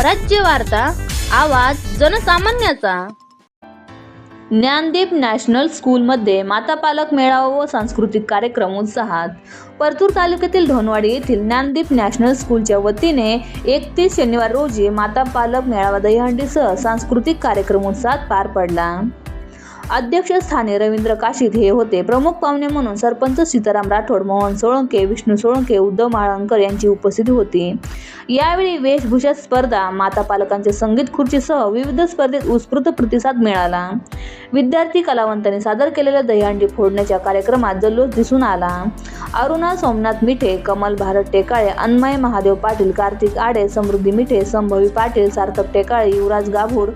स्वराज्य वार्ता आवाज जनसामान्याचा. ज्ञानदीप नॅशनल स्कूलमध्ये माता पालक मेळावा व सांस्कृतिक कार्यक्रम उत्साहात. परतूर तालुक्यातील धोनवाडी येथील ज्ञानदीप नॅशनल स्कूलच्या वतीने एकतीस शनिवार रोजी माता पालक मेळावा दहीहंडीसह सांस्कृतिक कार्यक्रम उत्साहात पार पडला. अध्यक्षस्थानी रवींद्र काशीद हे होते. प्रमुख पाहुणे म्हणून सरपंच सीताराम राठोड मोहन सोळंके विष्णू सोळंके उद्धव माळंकर यांची उपस्थिती होती. यावेळी वेशभूषा स्पर्धा माता पालकांच्या संगीत खुर्चीसह विविध स्पर्धेत उत्स्फूर्त प्रतिसाद मिळाला. विद्यार्थी कलावंतांनी सादर केलेल्या दहीहंडी फोडण्याच्या कार्यक्रमात जल्लोष दिसून आला. अरुणा सोमनाथ मिठे कमल भारत टेकाळे अन्मय महादेव पाटील कार्तिक आडे समृद्धी मिठे संभवी पाटील सार्थक टेकाळे युवराज गाभोड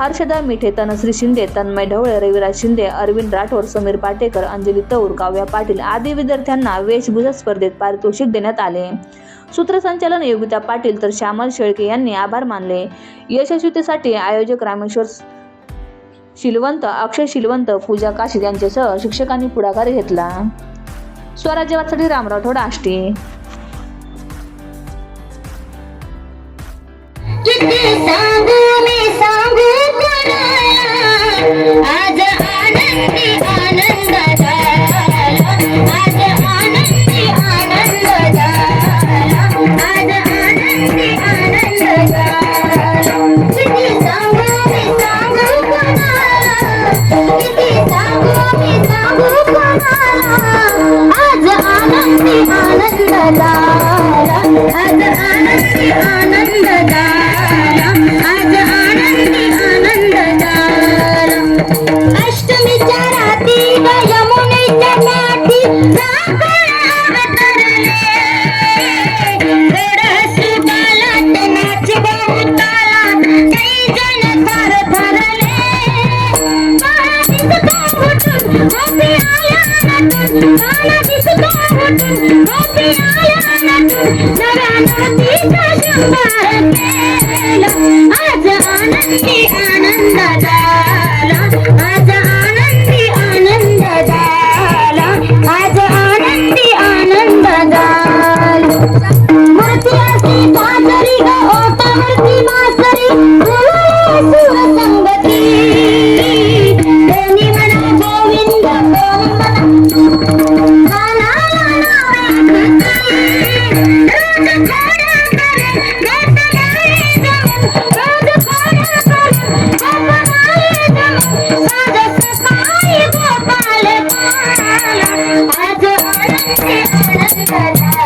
हर्षदा मिठे तनश्री शिंदे तन्मय ढवळे रविराज शिंदे अरविंद राठोड समीर पाटेकर अंजली तौर काव्या पाटील आदी विद्यार्थ्यांना वेशभूषा स्पर्धेत पारितोषिक देण्यात आले. सूत्रसंचालन योगिता पाटील तर श्यामल शेळके यांनी आभार मानले. यशस्वीतेसाठी आयोजक रामेश्वर शिलवंत अक्षय शिलवंत पूजा काशीद यांच्यासह शिक्षकांनी पुढाकार घेतला. स्वराज्यवादसाठी राम राठोड आष्टी. किती आनंदी आनंद आज आनंदी आज आनंदी आनंद झाला आज Thank you.